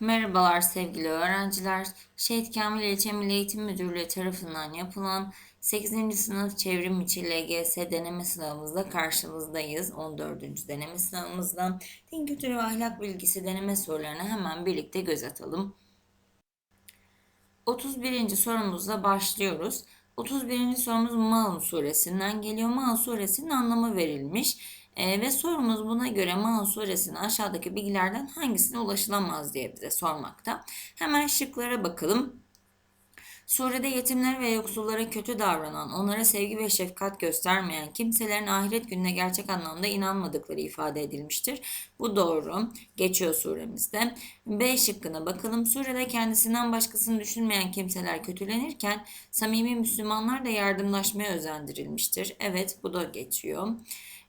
Merhabalar sevgili öğrenciler. Şehit Kamil Milli Eğitim Müdürlüğü tarafından yapılan 8. sınıf çevrim içi LGS deneme sınavımızda karşınızdayız. 14. deneme sınavımızda din kültürü ve ahlak bilgisi deneme sorularına hemen birlikte göz atalım. 31. sorumuzla başlıyoruz. 31. sorumuz Maun suresinden geliyor. Maun suresinin anlamı verilmiş. E, ve sorumuz buna göre Maun suresinin aşağıdaki bilgilerden hangisine ulaşılamaz diye bize sormakta. Hemen şıklara bakalım. Surede yetimler ve yoksullara kötü davranan, onlara sevgi ve şefkat göstermeyen kimselerin ahiret gününe gerçek anlamda inanmadıkları ifade edilmiştir. Bu doğru. Geçiyor suremizde. B şıkkına bakalım. Surede kendisinden başkasını düşünmeyen kimseler kötülenirken samimi Müslümanlar da yardımlaşmaya özendirilmiştir. Evet bu da geçiyor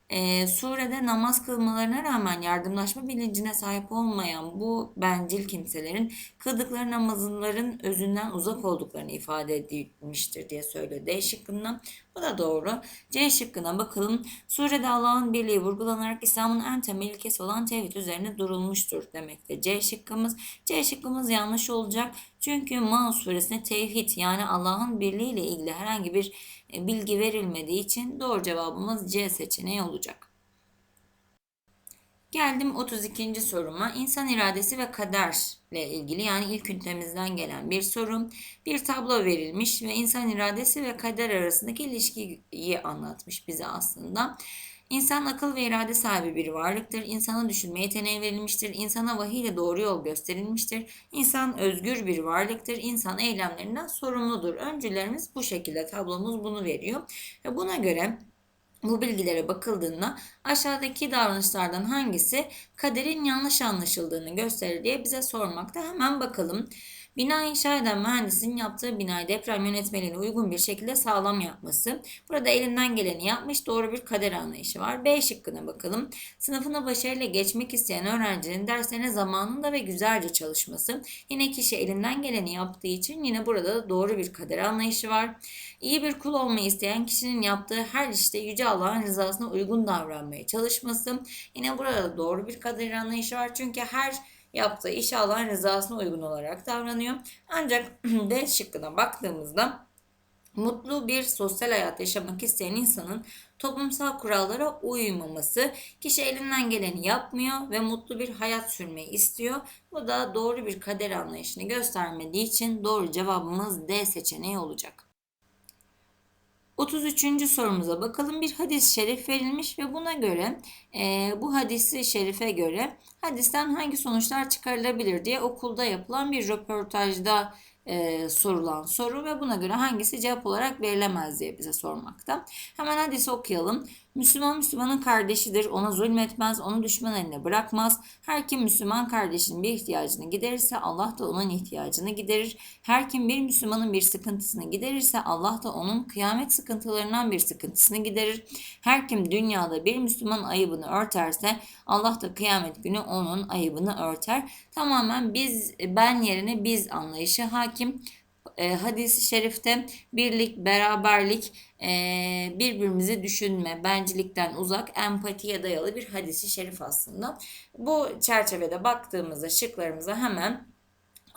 e, surede namaz kılmalarına rağmen yardımlaşma bilincine sahip olmayan bu bencil kimselerin kıldıkları namazların özünden uzak olduklarını ifade edilmiştir diye söylüyor D şıkkından. Bu da doğru. C şıkkına bakalım. Surede Allah'ın birliği vurgulanarak İslam'ın en temel ilkesi olan tevhid üzerine durulmuştur demekte. C şıkkımız. C şıkkımız yanlış olacak. Çünkü Maun suresinde tevhid yani Allah'ın birliği ile ilgili herhangi bir e, bilgi verilmediği için doğru cevabımız C seçeneği olacak. Geldim 32. soruma. İnsan iradesi ve kaderle ilgili yani ilk üntemizden gelen bir soru. Bir tablo verilmiş ve insan iradesi ve kader arasındaki ilişkiyi anlatmış bize aslında. İnsan akıl ve irade sahibi bir varlıktır. İnsana düşünme yeteneği verilmiştir. İnsana vahiy ile doğru yol gösterilmiştir. İnsan özgür bir varlıktır. İnsan eylemlerinden sorumludur. Öncülerimiz bu şekilde tablomuz bunu veriyor. Ve buna göre bu bilgilere bakıldığında aşağıdaki davranışlardan hangisi kaderin yanlış anlaşıldığını gösterir diye bize sormakta. Hemen bakalım. Bina inşa eden mühendisin yaptığı binayı deprem yönetmeliğine uygun bir şekilde sağlam yapması. Burada elinden geleni yapmış doğru bir kader anlayışı var. B şıkkına bakalım. Sınıfına başarıyla geçmek isteyen öğrencinin derslerine zamanında ve güzelce çalışması. Yine kişi elinden geleni yaptığı için yine burada da doğru bir kader anlayışı var. İyi bir kul olmayı isteyen kişinin yaptığı her işte Yüce Allah'ın rızasına uygun davranmaya çalışması. Yine burada da doğru bir kader anlayışı var. Çünkü her yaptığı iş Allah'ın rızasına uygun olarak davranıyor. Ancak D şıkkına baktığımızda mutlu bir sosyal hayat yaşamak isteyen insanın toplumsal kurallara uymaması, kişi elinden geleni yapmıyor ve mutlu bir hayat sürmeyi istiyor. Bu da doğru bir kader anlayışını göstermediği için doğru cevabımız D seçeneği olacak. 33. sorumuza bakalım. Bir hadis-i şerif verilmiş ve buna göre e, bu hadisi şerife göre hadisten hangi sonuçlar çıkarılabilir diye okulda yapılan bir röportajda e, sorulan soru ve buna göre hangisi cevap olarak verilemez diye bize sormakta. Hemen hadisi okuyalım. Müslüman Müslümanın kardeşidir. Ona zulmetmez, onu düşman eline bırakmaz. Her kim Müslüman kardeşinin bir ihtiyacını giderirse Allah da onun ihtiyacını giderir. Her kim bir Müslümanın bir sıkıntısını giderirse Allah da onun kıyamet sıkıntılarından bir sıkıntısını giderir. Her kim dünyada bir Müslüman ayıbını örterse Allah da kıyamet günü onun ayıbını örter. Tamamen biz ben yerine biz anlayışı hakim e, hadisi şerifte birlik, beraberlik, e, birbirimizi düşünme, bencilikten uzak, empatiye dayalı bir hadisi şerif aslında. Bu çerçevede baktığımızda şıklarımıza hemen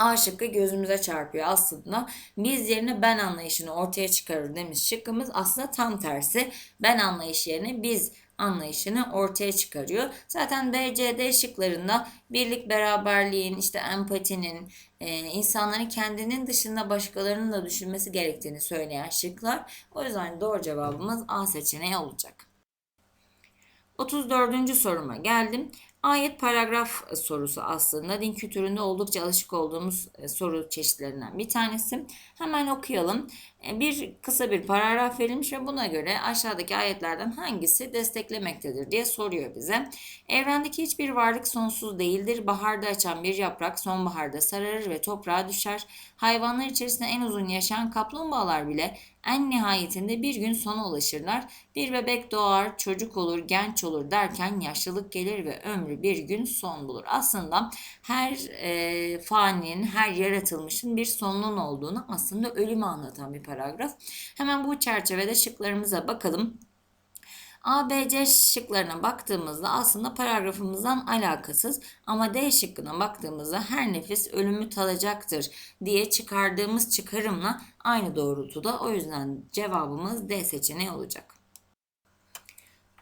A şıkkı gözümüze çarpıyor aslında. Biz yerine ben anlayışını ortaya çıkarır demiş şıkkımız aslında tam tersi. Ben anlayış yerine biz anlayışını ortaya çıkarıyor. Zaten D, C, D şıklarında birlik, beraberliğin, işte empatinin, e, insanların kendinin dışında başkalarının da düşünmesi gerektiğini söyleyen şıklar. O yüzden doğru cevabımız A seçeneği olacak. 34. soruma geldim. Ayet paragraf sorusu aslında din kültüründe oldukça alışık olduğumuz e, soru çeşitlerinden bir tanesi. Hemen okuyalım. E, bir kısa bir paragraf verilmiş ve buna göre aşağıdaki ayetlerden hangisi desteklemektedir diye soruyor bize. Evrendeki hiçbir varlık sonsuz değildir. Baharda açan bir yaprak sonbaharda sararır ve toprağa düşer. Hayvanlar içerisinde en uzun yaşayan kaplumbağalar bile en nihayetinde bir gün sona ulaşırlar. Bir bebek doğar, çocuk olur, genç olur derken yaşlılık gelir ve ömrü bir gün son bulur. Aslında her e, faninin, her yaratılmışın bir sonunun olduğunu aslında ölümü anlatan bir paragraf. Hemen bu çerçevede şıklarımıza bakalım. A, B, C şıklarına baktığımızda aslında paragrafımızdan alakasız ama D şıkkına baktığımızda her nefis ölümü tadacaktır diye çıkardığımız çıkarımla aynı doğrultuda. O yüzden cevabımız D seçeneği olacak.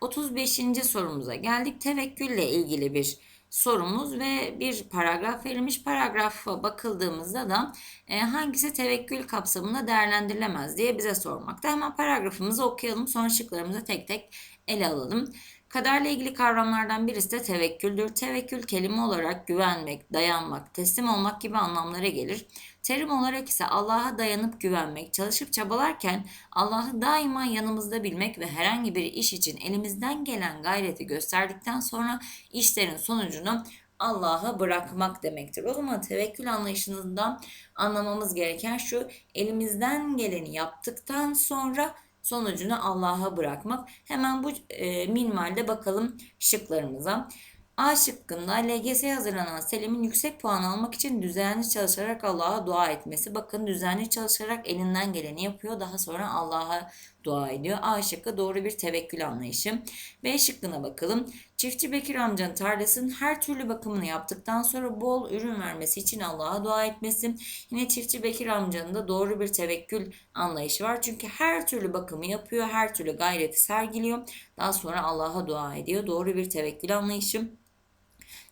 35. sorumuza geldik. Tevekkülle ilgili bir sorumuz ve bir paragraf verilmiş. Paragrafa bakıldığımızda da e, hangisi tevekkül kapsamında değerlendirilemez diye bize sormakta. Hemen paragrafımızı okuyalım sonra şıklarımızı tek tek ele alalım. Kaderle ilgili kavramlardan birisi de tevekküldür. Tevekkül kelime olarak güvenmek, dayanmak, teslim olmak gibi anlamlara gelir. Terim olarak ise Allah'a dayanıp güvenmek, çalışıp çabalarken Allah'ı daima yanımızda bilmek ve herhangi bir iş için elimizden gelen gayreti gösterdikten sonra işlerin sonucunu Allah'a bırakmak demektir. O zaman tevekkül anlayışından anlamamız gereken şu elimizden geleni yaptıktan sonra sonucunu Allah'a bırakmak. Hemen bu e, minvalde bakalım şıklarımıza. A şıkkında LGS'ye hazırlanan Selim'in yüksek puan almak için düzenli çalışarak Allah'a dua etmesi. Bakın düzenli çalışarak elinden geleni yapıyor. Daha sonra Allah'a dua ediyor. A şıkkı doğru bir tevekkül anlayışı. B şıkkına bakalım. Çiftçi Bekir amcanın tarlasının her türlü bakımını yaptıktan sonra bol ürün vermesi için Allah'a dua etmesi. Yine Çiftçi Bekir amcanın da doğru bir tevekkül anlayışı var. Çünkü her türlü bakımı yapıyor, her türlü gayreti sergiliyor. Daha sonra Allah'a dua ediyor. Doğru bir tevekkül anlayışı.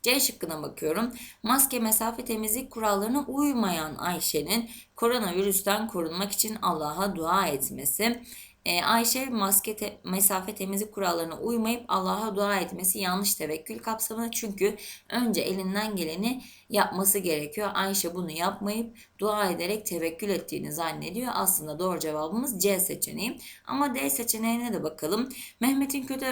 C şıkkına bakıyorum. Maske mesafe temizlik kurallarına uymayan Ayşe'nin koronavirüsten korunmak için Allah'a dua etmesi. Ee, Ayşe maske te mesafe temizlik kurallarına uymayıp Allah'a dua etmesi yanlış tevekkül kapsamında çünkü önce elinden geleni yapması gerekiyor. Ayşe bunu yapmayıp dua ederek tevekkül ettiğini zannediyor. Aslında doğru cevabımız C seçeneği. Ama D seçeneğine de bakalım. Mehmet'in kötü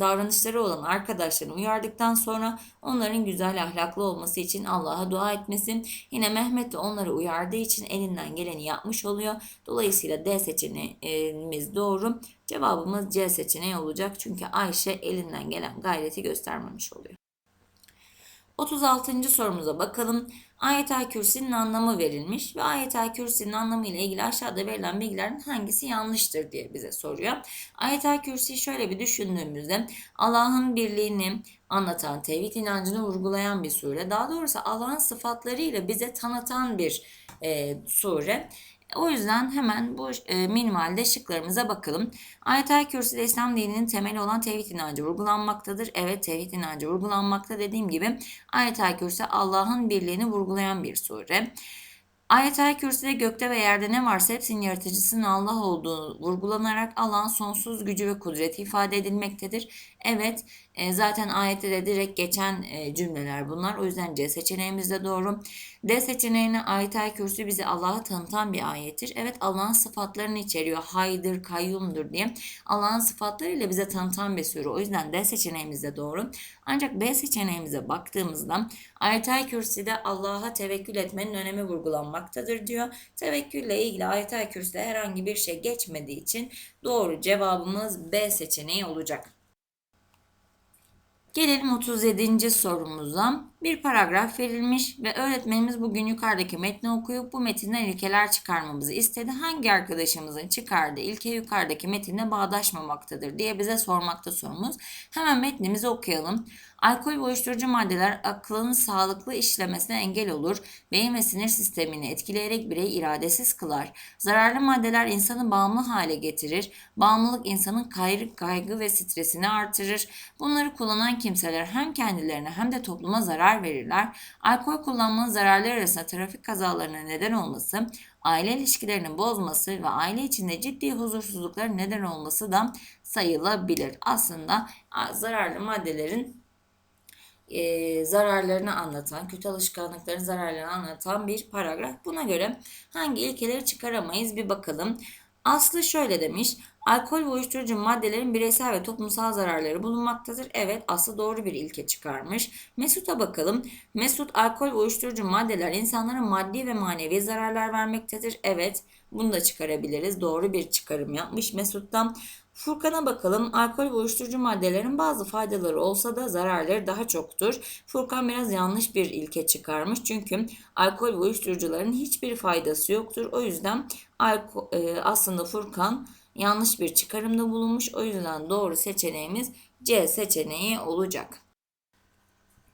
davranışları olan arkadaşlarını uyardıktan sonra onların güzel ahlaklı olması için Allah'a dua etmesin. Yine Mehmet de onları uyardığı için elinden geleni yapmış oluyor. Dolayısıyla D seçeneğimiz doğru. Cevabımız C seçeneği olacak. Çünkü Ayşe elinden gelen gayreti göstermemiş oluyor. 36. sorumuza bakalım. Ayet-el Kürsi'nin anlamı verilmiş ve Ayet-el Kürsi'nin anlamı ile ilgili aşağıda verilen bilgilerin hangisi yanlıştır diye bize soruyor. Ayet-el Kürsi şöyle bir düşündüğümüzde Allah'ın birliğini anlatan, tevhid inancını vurgulayan bir sure. Daha doğrusu Allah'ın sıfatlarıyla bize tanıtan bir e, sure. O yüzden hemen bu e, minimalde şıklarımıza bakalım. Ayet-el Kürsü'de İslam dininin temeli olan tevhid inancı vurgulanmaktadır. Evet tevhid inancı vurgulanmakta dediğim gibi Ayet-el Kürsü Allah'ın birliğini vurgulayan bir sure. Ayet-el Kürsü'de gökte ve yerde ne varsa hepsinin yaratıcısının Allah olduğu vurgulanarak Allah'ın sonsuz gücü ve kudreti ifade edilmektedir. Evet e, zaten ayette de direkt geçen e, cümleler bunlar. O yüzden C seçeneğimiz de doğru. D seçeneğine ayet-el kürsü bize Allah'ı tanıtan bir ayettir. Evet Allah'ın sıfatlarını içeriyor. Haydır, kayyumdur diye. Allah'ın sıfatlarıyla bize tanıtan bir sure. O yüzden D seçeneğimiz de doğru. Ancak B seçeneğimize baktığımızda ayet-el kürsüde Allah'a tevekkül etmenin önemi vurgulanmaktadır diyor. Tevekkülle ilgili ayet-el kürsüde herhangi bir şey geçmediği için doğru cevabımız B seçeneği olacak. Gelelim 37. sorumuza. Bir paragraf verilmiş ve öğretmenimiz bugün yukarıdaki metni okuyup bu metinden ilkeler çıkarmamızı istedi. Hangi arkadaşımızın çıkardığı ilke yukarıdaki metinle bağdaşmamaktadır diye bize sormakta sorumuz. Hemen metnimizi okuyalım. Alkol ve uyuşturucu maddeler aklın sağlıklı işlemesine engel olur. Beyin ve sinir sistemini etkileyerek bireyi iradesiz kılar. Zararlı maddeler insanı bağımlı hale getirir. Bağımlılık insanın kaygı, kaygı ve stresini artırır. Bunları kullanan kimseler hem kendilerine hem de topluma zarar verirler. Alkol kullanmanın zararları arasında trafik kazalarına neden olması, aile ilişkilerinin bozması ve aile içinde ciddi huzursuzlukların neden olması da sayılabilir. Aslında zararlı maddelerin e, zararlarını anlatan, kötü alışkanlıkların zararlarını anlatan bir paragraf. Buna göre hangi ilkeleri çıkaramayız bir bakalım. Aslı şöyle demiş. Alkol ve uyuşturucu maddelerin bireysel ve toplumsal zararları bulunmaktadır. Evet Aslı doğru bir ilke çıkarmış. Mesut'a bakalım. Mesut alkol ve uyuşturucu maddeler insanlara maddi ve manevi zararlar vermektedir. Evet bunu da çıkarabiliriz. Doğru bir çıkarım yapmış Mesut'tan. Furkan'a bakalım. Alkol ve uyuşturucu maddelerin bazı faydaları olsa da zararları daha çoktur. Furkan biraz yanlış bir ilke çıkarmış. Çünkü alkol ve uyuşturucuların hiçbir faydası yoktur. O yüzden e, aslında Furkan yanlış bir çıkarımda bulunmuş. O yüzden doğru seçeneğimiz C seçeneği olacak.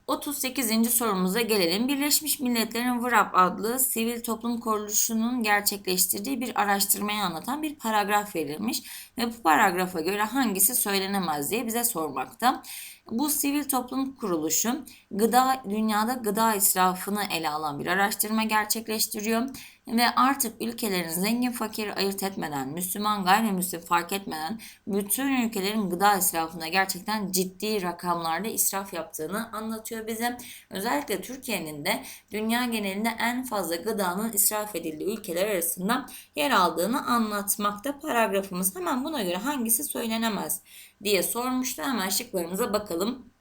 38. sorumuza gelelim. Birleşmiş Milletler'in WRAP adlı sivil toplum kuruluşunun gerçekleştirdiği bir araştırmayı anlatan bir paragraf verilmiş ve bu paragrafa göre hangisi söylenemez diye bize sormakta. Bu sivil toplum kuruluşu gıda dünyada gıda israfını ele alan bir araştırma gerçekleştiriyor ve artık ülkelerin zengin fakir ayırt etmeden, Müslüman gayrimüslim fark etmeden bütün ülkelerin gıda israfında gerçekten ciddi rakamlarda israf yaptığını anlatıyor bize. Özellikle Türkiye'nin de dünya genelinde en fazla gıdanın israf edildiği ülkeler arasında yer aldığını anlatmakta paragrafımız. Hemen buna göre hangisi söylenemez diye sormuştu. Hemen şıklarımıza bakalım.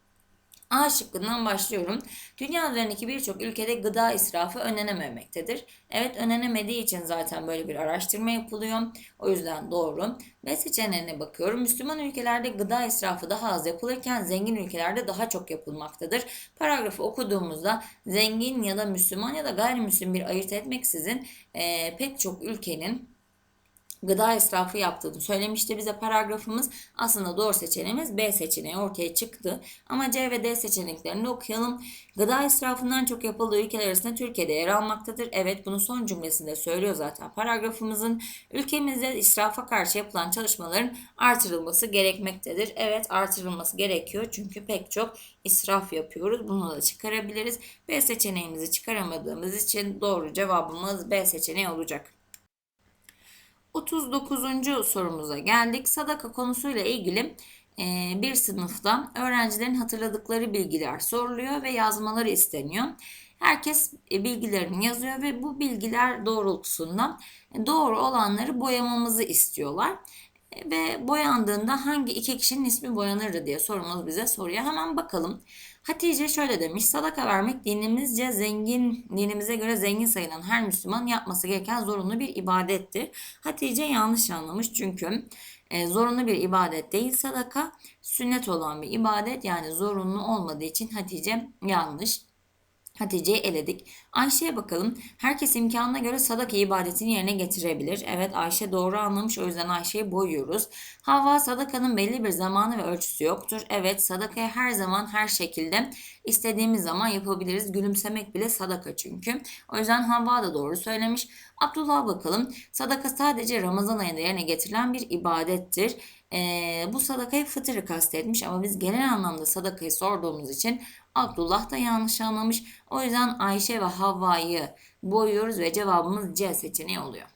A şıkkından başlıyorum. Dünya üzerindeki birçok ülkede gıda israfı önlenememektedir. Evet önlenemediği için zaten böyle bir araştırma yapılıyor. O yüzden doğru. B seçeneğine bakıyorum. Müslüman ülkelerde gıda israfı daha az yapılırken zengin ülkelerde daha çok yapılmaktadır. Paragrafı okuduğumuzda zengin ya da Müslüman ya da gayrimüslim bir ayırt etmeksizin e, pek çok ülkenin gıda israfı yaptığını söylemişti bize paragrafımız. Aslında doğru seçeneğimiz B seçeneği ortaya çıktı. Ama C ve D seçeneklerini okuyalım. Gıda israfından çok yapıldığı ülkeler arasında Türkiye'de yer almaktadır. Evet bunu son cümlesinde söylüyor zaten paragrafımızın. Ülkemizde israfa karşı yapılan çalışmaların artırılması gerekmektedir. Evet artırılması gerekiyor çünkü pek çok israf yapıyoruz. Bunu da çıkarabiliriz. B seçeneğimizi çıkaramadığımız için doğru cevabımız B seçeneği olacak. 39. sorumuza geldik. Sadaka konusuyla ilgili e, bir sınıfta öğrencilerin hatırladıkları bilgiler soruluyor ve yazmaları isteniyor. Herkes e, bilgilerini yazıyor ve bu bilgiler doğrultusunda doğru olanları boyamamızı istiyorlar ve boyandığında hangi iki kişinin ismi boyanırdı diye sorumuz bize soruyor. Hemen bakalım. Hatice şöyle demiş. Sadaka vermek dinimizce zengin, dinimize göre zengin sayılan her Müslüman yapması gereken zorunlu bir ibadettir. Hatice yanlış anlamış çünkü e, zorunlu bir ibadet değil sadaka sünnet olan bir ibadet yani zorunlu olmadığı için Hatice yanlış. Hatice'yi eledik. Ayşe'ye bakalım. Herkes imkanına göre sadaka ibadetini yerine getirebilir. Evet Ayşe doğru anlamış o yüzden Ayşe'yi boyuyoruz. Havva sadakanın belli bir zamanı ve ölçüsü yoktur. Evet sadakayı her zaman her şekilde istediğimiz zaman yapabiliriz. Gülümsemek bile sadaka çünkü. O yüzden Havva da doğru söylemiş. Abdullah'a bakalım. Sadaka sadece Ramazan ayında yerine getirilen bir ibadettir. Ee, bu sadakayı fıtırı kastetmiş ama biz genel anlamda sadakayı sorduğumuz için Abdullah da yanlış anlamış. O yüzden Ayşe ve Havva'yı boyuyoruz ve cevabımız C seçeneği oluyor.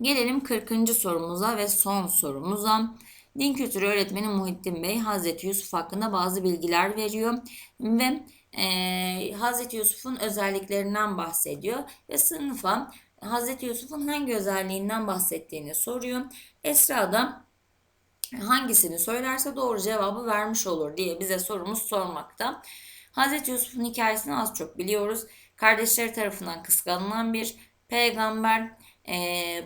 Gelelim 40. sorumuza ve son sorumuza. Din kültürü öğretmeni Muhittin Bey Hazreti Yusuf hakkında bazı bilgiler veriyor ve e, Hazreti Yusuf'un özelliklerinden bahsediyor ve sınıfa Hazreti Yusuf'un hangi özelliğinden bahsettiğini soruyor. Esra da hangisini söylerse doğru cevabı vermiş olur diye bize sorumuz sormakta. Hazreti Yusuf'un hikayesini az çok biliyoruz. Kardeşleri tarafından kıskanılan bir peygamber e,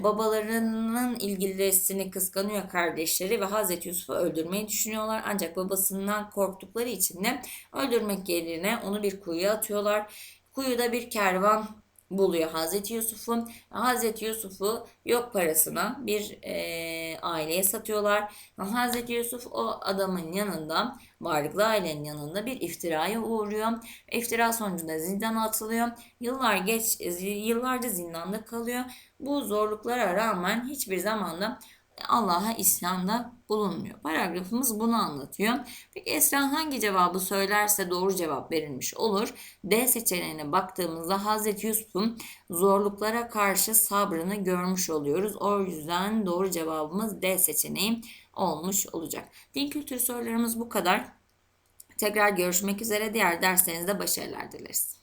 babalarının ilgilisini kıskanıyor kardeşleri ve Hazreti Yusuf'u öldürmeyi düşünüyorlar. Ancak babasından korktukları için de öldürmek yerine onu bir kuyuya atıyorlar. Kuyuda bir kervan buluyor Hazreti Yusuf'u. Hazreti Yusuf'u yok parasına bir e, aileye satıyorlar. Hazreti Yusuf o adamın yanında, varlıklı ailenin yanında bir iftiraya uğruyor. İftira sonucunda zindana atılıyor. Yıllar geç, yıllarca zindanda kalıyor. Bu zorluklara rağmen hiçbir zamanda Allah'a isyanda bulunmuyor. Paragrafımız bunu anlatıyor. Peki Esra hangi cevabı söylerse doğru cevap verilmiş olur? D seçeneğine baktığımızda Hazreti Yusuf'un zorluklara karşı sabrını görmüş oluyoruz. O yüzden doğru cevabımız D seçeneği olmuş olacak. Din kültürü sorularımız bu kadar. Tekrar görüşmek üzere. Diğer derslerinizde başarılar dileriz.